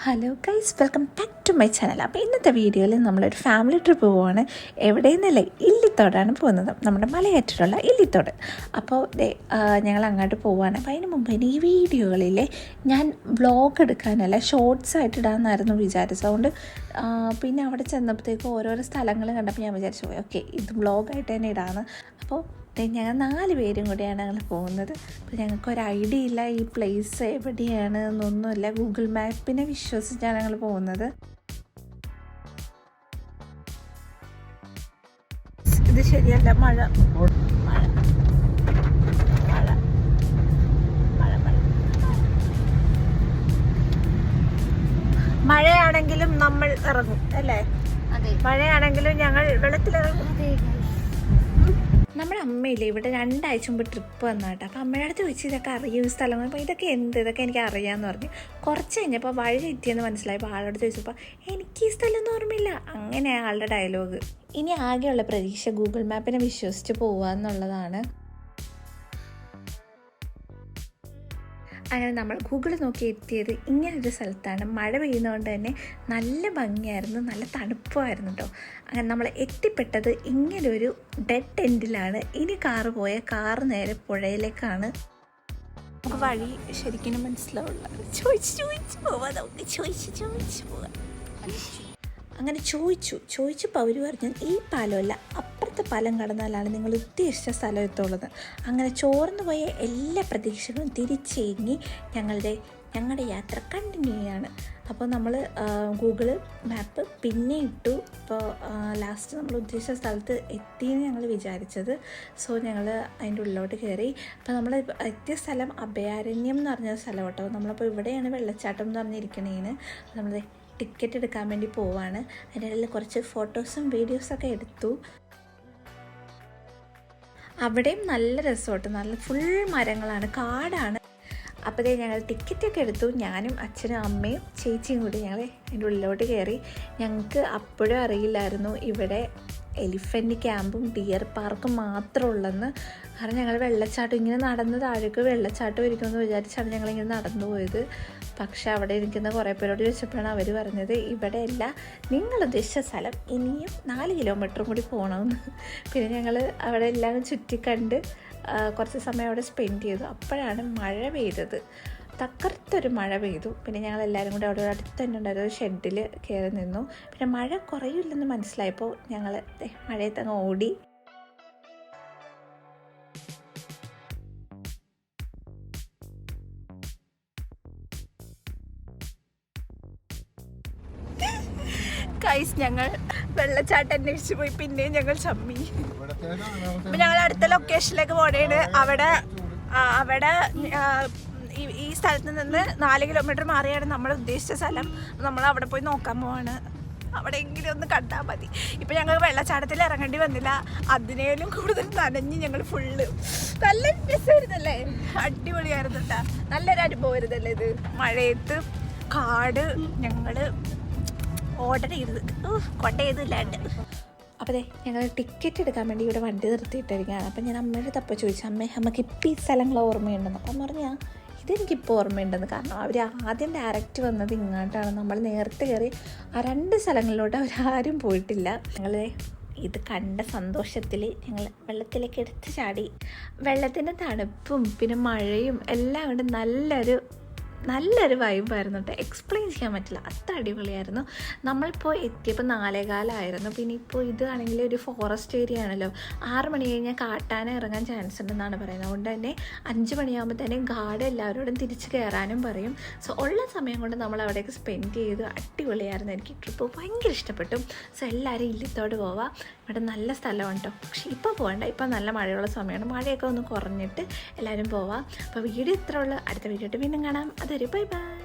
Hello guys welcome back to my channel അപ്പോൾ ഇന്നത്തെ വീഡിയോയിൽ നമ്മളൊരു ഫാമിലി ട്രിപ്പ് പോവാണ്. എവിടെയെന്നല്ല? ഇല്ലിത്തോടാണ് പോകുന്നത്. നമ്മുടെ മലയാറ്റിലുള്ള ഇല്ലിത്തോട്. അപ്പോൾ ഞങ്ങൾ അങ്ങോട്ട് പോവുകയാണ് അപ്പോൾ അതിന് മുമ്പ് ഈ വീഡിയോകളിലെ ഞാൻ വ്ളോഗ് എടുക്കാനല്ല ഷോർട്സ് ആയിട്ട് ഇടാമെന്നായിരുന്നു വിചാരിച്ചത്. അതുകൊണ്ട് പിന്നെ അവിടെ ചെന്നപ്പോഴത്തേക്ക് ഓരോരോ സ്ഥലങ്ങൾ കണ്ടപ്പോൾ ഞാൻ വിചാരിച്ചു പോയി ഓക്കെ ഇത് വ്ളോഗായിട്ട് തന്നെ ഇടാമെന്ന് അപ്പോൾ ഞങ്ങൾ നാല് പേരും കൂടിയാണ് ഞങ്ങൾ പോകുന്നത്. അപ്പോൾ ഞങ്ങൾക്ക് ഒരു ഐഡിയ ഇല്ല ഈ പ്ലേസ് എവിടെയാണ് എന്നൊന്നുമില്ല. ഗൂഗിൾ മാപ്പിനെ വിശ്വസിച്ചാണ് ഞങ്ങൾ പോകുന്നത്. ഇത് ശരിയല്ല മഴ. മഴ. മഴ. മഴ മഴ. മഴയാണെങ്കിലും നമ്മൾ ഇറങ്ങും അല്ലേ? മഴയാണെങ്കിലും ഞങ്ങൾ വെള്ളത്തിലിറങ്ങും. അമ്മയില്ലേ? ഇവിടെ രണ്ടാഴ്ച മുമ്പ് ട്രിപ്പ് വന്നാട്ടോ അപ്പം അമ്മയുടെ അടുത്ത് ചോദിച്ചു ഇതൊക്കെ അറിയും സ്ഥലം അപ്പം ഇതൊക്കെ എന്ത്? ഇതൊക്കെ എനിക്ക് അറിയാമെന്ന് പറഞ്ഞു. കുറച്ച് കഴിഞ്ഞപ്പോൾ വഴി തെറ്റിയെന്ന് മനസ്സിലായപ്പോൾ ആളോട് ചോദിച്ചപ്പോൾ എനിക്ക് ഈ സ്ഥലമൊന്നും ഓർമ്മയില്ല. അങ്ങനെ ആളുടെ ഡയലോഗ് ഇനി ആകെയുള്ള പ്രതീക്ഷ ഗൂഗിൾ മാപ്പിനെ വിശ്വസിച്ച് പോവുക എന്നുള്ളതാണ് അങ്ങനെ നമ്മൾ ഗൂഗിൾ നോക്കി എത്തിയത് ഇങ്ങനൊരു സ്ഥലത്താണ്. മഴ പെയ്യുന്നതുകൊണ്ട് തന്നെ നല്ല ഭംഗിയായിരുന്നു നല്ല തണുപ്പുമായിരുന്നു കേട്ടോ അങ്ങനെ നമ്മൾ എത്തിപ്പെട്ടത് ഇങ്ങനൊരു ഡെഡ് എൻഡിലാണ് ഇനി കാറ് പോയ കാറ് നേരെ പുഴയിലേക്കാണ്. നമുക്ക് വഴി ശരിക്കും മനസ്സിലാവുള്ള. ചോദിച്ച് ചോദിച്ച് പോവാം. നമുക്ക് ചോദിച്ച് ചോദിച്ച് പോവാം. അങ്ങനെ ചോദിച്ചു. ചോദിച്ചപ്പോൾ അവർ പറഞ്ഞു ഈ പാലമല്ല അപ്പുറത്തെ പാലം കടന്നാലാണ് നിങ്ങൾ ഉദ്ദേശിച്ച സ്ഥലം എത്തുള്ളത് അങ്ങനെ ചോർന്നു പോയ എല്ലാ പ്രതീക്ഷകളും തിരിച്ചേങ്ങി ഞങ്ങളുടെ ഞങ്ങളുടെ യാത്ര കണ്ടിന്യൂ ചെയ്യാണ്. അപ്പോൾ നമ്മൾ ഗൂഗിൾ മാപ്പ് പിന്നെ ഇട്ടു. ഇപ്പോൾ ലാസ്റ്റ് നമ്മൾ ഉദ്ദേശിച്ച സ്ഥലത്ത് എത്തിയെന്ന് ഞങ്ങൾ വിചാരിച്ചത്. സോ ഞങ്ങൾ അതിന്റെ ഉള്ളിലോട്ട് കയറി. അപ്പോൾ നമ്മൾ എത്തിയ സ്ഥലം അഭയാരണ്യം എന്ന് പറഞ്ഞ സ്ഥലം കേട്ടോ. നമ്മളപ്പോൾ ഇവിടെയാണ് വെള്ളച്ചാട്ടം എന്ന് പറഞ്ഞിരിക്കണേന്. നമ്മൾ ടിക്കറ്റ് എടുക്കാൻ വേണ്ടി പോവാണ്. അതിന്റെ ഇടയിൽ കുറച്ച് ഫോട്ടോസും വീഡിയോസൊക്കെ എടുത്തു. അവിടെയും നല്ല റിസോർട്ട് നല്ല ഫുൾ മരങ്ങളാണ് കാടാണ്. അപ്പോഴേ ഞങ്ങൾ ടിക്കറ്റൊക്കെ എടുത്തു. ഞാനും അച്ഛനും അമ്മയും ചേച്ചിയും കൂടി ഞങ്ങൾ അതിന്റെ ഉള്ളിലോട്ട് കയറി. ഞങ്ങൾക്ക് അപ്പോഴും അറിയില്ലായിരുന്നു ഇവിടെ എലിഫന്റ് ക്യാമ്പും ഡിയർ പാർക്കും മാത്രമേ ഉള്ളെന്ന് കാരണം ഞങ്ങൾ വെള്ളച്ചാട്ടം ഇങ്ങനെ നടന്ന് താഴേക്ക് വെള്ളച്ചാട്ടം ഇരിക്കുമെന്ന് വിചാരിച്ചാണ് ഞങ്ങളിങ്ങനെ നടന്നു പോയത് പക്ഷെ അവിടെ ഇരിക്കുന്ന കുറേ പേരോട് ചോദിച്ചപ്പോഴാണ് അവർ പറഞ്ഞത് ഇവിടെയല്ല നിങ്ങൾ ഉദ്ദേശിച്ച സ്ഥലം ഇനിയും നാല് കിലോമീറ്ററും കൂടി പോകണമെന്ന്. പിന്നെ ഞങ്ങൾ അവിടെ എല്ലാം ചുറ്റിക്കണ്ട് കണ്ട് കുറച്ച് സമയം അവിടെ സ്പെൻഡ് ചെയ്തു. അപ്പോഴാണ് മഴ പെയ്തത്. തക്കർത്തൊരു മഴ പെയ്തു. പിന്നെ ഞങ്ങൾ എല്ലാവരും കൂടി അവിടെ അടുത്ത് തന്നെ ഉണ്ടായിരുന്ന ഒരു ഷെഡിൽ കയറി നിന്നു. പിന്നെ മഴ കുറയില്ലെന്ന് മനസ്സിലായപ്പോൾ ഞങ്ങൾ മഴയത്തങ്ങ് ഓടി കൈസ് ഞങ്ങൾ വെള്ളച്ചാട്ടം അന്വേഷിച്ച് പോയി. പിന്നെയും ഞങ്ങൾ ചമ്മി അപ്പൊ ഞങ്ങൾ അടുത്ത ലൊക്കേഷനിലേക്ക് പോണേണ്. അവിടെ അവിടെ ഈ- സ്ഥലത്ത് നിന്ന് നാല് കിലോമീറ്റർ മാറിയാണ് നമ്മൾ ഉദ്ദേശിച്ച സ്ഥലം. നമ്മൾ അവിടെ പോയി നോക്കാൻ പോവാണ്. അവിടെ എങ്കിലും ഒന്ന് കണ്ടാൽ മതി. ഇപ്പം ഞങ്ങൾ വെള്ളച്ചാട്ടത്തിൽ ഇറങ്ങേണ്ടി വന്നില്ല. അതിനേലും കൂടുതൽ നനഞ്ഞ് ഞങ്ങൾ ഫുള്ള് നല്ല രസമായിരുന്നല്ലേ? അടിപൊളിയായിരുന്നു കേട്ടോ നല്ലൊരു അനുഭവമായിരുന്നല്ലേ ഇത്? മഴയത്ത് കാട് ഞങ്ങൾ ഓർഡർ ചെയ്തത്. കൊണ്ട ചെയ്തില്ലാണ്ട് അപ്പോൾ അതെ ഞങ്ങൾ ടിക്കറ്റ് എടുക്കാൻ വേണ്ടി ഇവിടെ വണ്ടി നിർത്തിയിട്ടിരിക്കുകയാണ്. അപ്പം ഞാൻ അമ്മയുടെ തപ്പ ചോദിച്ചു അമ്മേ നമുക്ക് ഇപ്പം ഈ സ്ഥലങ്ങൾ ഓർമ്മയുണ്ടെന്ന്? അപ്പം പറഞ്ഞാൽ പറഞ്ഞു "ആ, ഇതെനിക്കിപ്പോൾ ഓർമ്മയുണ്ടെന്ന്. കാരണം അവർ ആദ്യം ഡയറക്റ്റ് വന്നത് ഇങ്ങോട്ടാണ്. നമ്മൾ നേരത്തെ കയറി ആ രണ്ട് സ്ഥലങ്ങളിലോട്ട് അവരാരും പോയിട്ടില്ല. ഞങ്ങൾ ഇത് കണ്ട സന്തോഷത്തിൽ ഞങ്ങൾ വെള്ളത്തിലേക്ക് എടുത്ത് ചാടി. വെള്ളത്തിന്റെ തണുപ്പും പിന്നെ മഴയും എല്ലാം കൊണ്ട് നല്ലൊരു നല്ലൊരു വൈബായിരുന്നു കേട്ടോ എക്സ്പ്ലെയിൻ ചെയ്യാൻ പറ്റില്ല. അത്ര അടിപൊളിയായിരുന്നു. നമ്മളിപ്പോൾ എത്തിയപ്പോൾ നാലേകാലമായിരുന്നു പിന്നെ ഇപ്പോൾ ഇതാണെങ്കിൽ ഒരു ഫോറസ്റ്റ് ഏരിയ ആണല്ലോ. ആറ് മണി കഴിഞ്ഞാൽ കാട്ടാന ഇറങ്ങാൻ ചാൻസ് ഉണ്ടെന്നാണ് പറയുന്നത്. അതുകൊണ്ട് തന്നെ അഞ്ച് മണിയാകുമ്പോൾ തന്നെ ഗാർഡ് എല്ലാവരോടും തിരിച്ച് കയറാനും പറയും. സോ ഉള്ള സമയം കൊണ്ട് നമ്മൾ അവിടെയൊക്കെ സ്പെൻഡ് ചെയ്തു അടിപൊളിയായിരുന്നു. എനിക്ക് ട്രിപ്പ് ഭയങ്കര ഇഷ്ടപ്പെട്ടു. സോ എല്ലാവരും ഇല്ലത്തോട് പോവാം. ഇവിടെ നല്ല സ്ഥലമാണ് കേട്ടോ പക്ഷേ ഇപ്പോൾ പോകണ്ട ഇപ്പോൾ നല്ല മഴയുള്ള സമയമാണ്. മഴയൊക്കെ ഒന്ന് കുറഞ്ഞിട്ട് എല്ലാവരും പോവാം. അപ്പോൾ വീഡിയോ ഇത്ര അടുത്ത വീഡിയോ വീണ്ടും കാണാം. Bye bye.